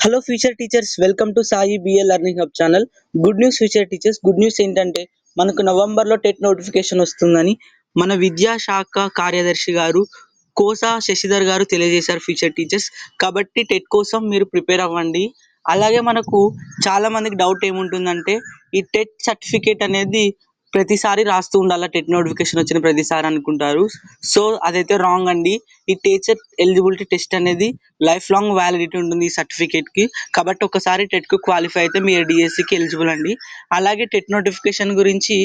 Hello future teachers welcome to Sai BA learning hub channel good news future teachers good news ఏంటంటే మనకు నవంబర్లో TET notification వస్తుందని మన విద్యాశాఖ కార్యదర్శి గారు కోసా శశిధర్ గారు తెలియజేశారు ఫ్యూచర్ టీచర్స్ కాబట్టి టెట్ కోసం మీరు ప్రిపేర్ అవ్వండి. అలాగే మనకు చాలా మందికి డౌట్ ఏముంటుందంటే ఈ టెట్ సర్టిఫికేట్ అనేది ప్రతిసారి రాస్తూ ఉండాలా. టెట్ నోటిఫికేషన్ వచ్చిన ప్రతిసారి అనుకుంటారు. సో అదైతే రాంగ్ అండి. ఈ టీచర్ ఎలిజిబిలిటీ టెస్ట్ అనేది లైఫ్ లాంగ్ వ్యాలిడిటీ ఉంటుంది ఈ సర్టిఫికేట్కి కాబట్టి ఒకసారి టెట్కు క్వాలిఫై అయితే మీరు డిఎస్సికి ఎలిజిబుల్ అండి. అలాగే టెట్ నోటిఫికేషన్ గురించి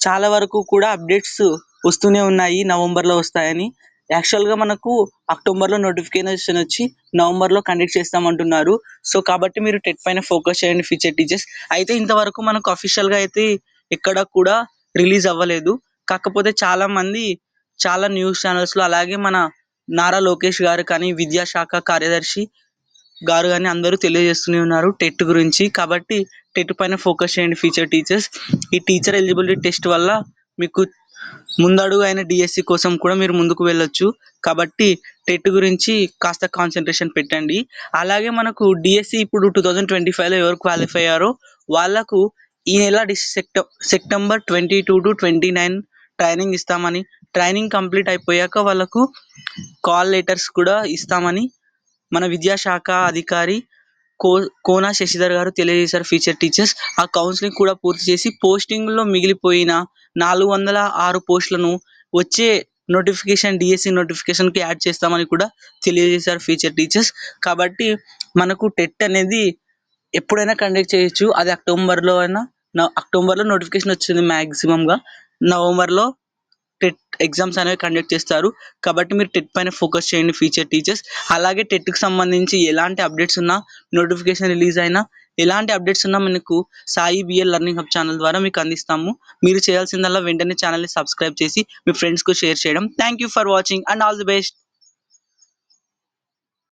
చాలా వరకు కూడా అప్డేట్స్ వస్తూనే ఉన్నాయి. నవంబర్లో వస్తాయని. యాక్చువల్గా మనకు అక్టోబర్లో నోటిఫికేషన్ వచ్చి నవంబర్లో కండక్ట్ చేస్తామంటున్నారు. సో కాబట్టి మీరు టెట్ పైన ఫోకస్ చేయండి ఫ్యూచర్ టీచర్స్ అయితే ఇంతవరకు మనకు అఫీషియల్గా అయితే ఎక్కడ కూడా రిలీజ్ అవ్వలేదు. కాకపోతే చాలా మంది చాలా న్యూస్ ఛానల్స్లో అలాగే మన నారా లోకేష్ గారు కానీ విద్యాశాఖ కార్యదర్శి గారు కానీ అందరూ తెలియజేస్తూనే ఉన్నారు టెట్ గురించి. కాబట్టి టెట్ పైన ఫోకస్ చేయండి ఫ్యూచర్ టీచర్స్. ఈ టీచర్ ఎలిజిబిలిటీ టెస్ట్ వల్ల మీకు ముందడుగు అయిన డిఎస్సి కోసం కూడా మీరు ముందుకు వెళ్ళొచ్చు. కాబట్టి టెట్ గురించి కాస్త కాన్సన్ట్రేషన్ పెట్టండి. అలాగే మనకు డిఎస్సి ఇప్పుడు టూ థౌజండ్ ట్వంటీ ఫైవ్లో ఎవరు క్వాలిఫై అయ్యారో వాళ్ళకు ఈ నెల డిస్ September twenty two to twenty nine training ఇస్తామని. ట్రైనింగ్ కంప్లీట్ అయిపోయాక వాళ్ళకు కాల్ లెటర్స్ కూడా ఇస్తామని మన విద్యాశాఖ అధికారి కో కోనా శశిధర్ గారు తెలియజేశారు. ఫ్యూచర్ టీచర్స్ ఆ కౌన్సిలింగ్ కూడా పూర్తి చేసి పోస్టింగ్లో మిగిలిపోయిన నాలుగు వందల ఆరు పోస్టులను వచ్చే నోటిఫికేషన్ డిఎస్సి నోటిఫికేషన్కి యాడ్ చేస్తామని కూడా తెలియజేశారు ఫ్యూచర్ టీచర్స్. కాబట్టి మనకు టెట్ అనేది ఎప్పుడైనా కండక్ట్ చేయొచ్చు. అది అక్టోబర్లో అయినా అక్టోబర్లో నోటిఫికేషన్ వచ్చింది మ్యాక్సిమంగా నవంబర్లో టెట్ ఎగ్జామ్స్ అనేవి కండక్ట్ చేస్తారు. కాబట్టి మీరు టెట్ పైన ఫోకస్ చేయండి ఫ్యూచర్ టీచర్స్ అలాగే టెట్కి సంబంధించి ఎలాంటి అప్డేట్స్ ఉన్నా నోటిఫికేషన్ రిలీజ్ అయినా ఎలాంటి అప్డేట్స్ ఉన్నా మనకు Sai BL learning hub channel ద్వారా మీకు అందిస్తాము. మీరు చేయాల్సిందల్లా వెంటనే ఛానల్ని సబ్స్క్రైబ్ చేసి మీ ఫ్రెండ్స్కు షేర్ చేయడం. Thank you for watching and all the best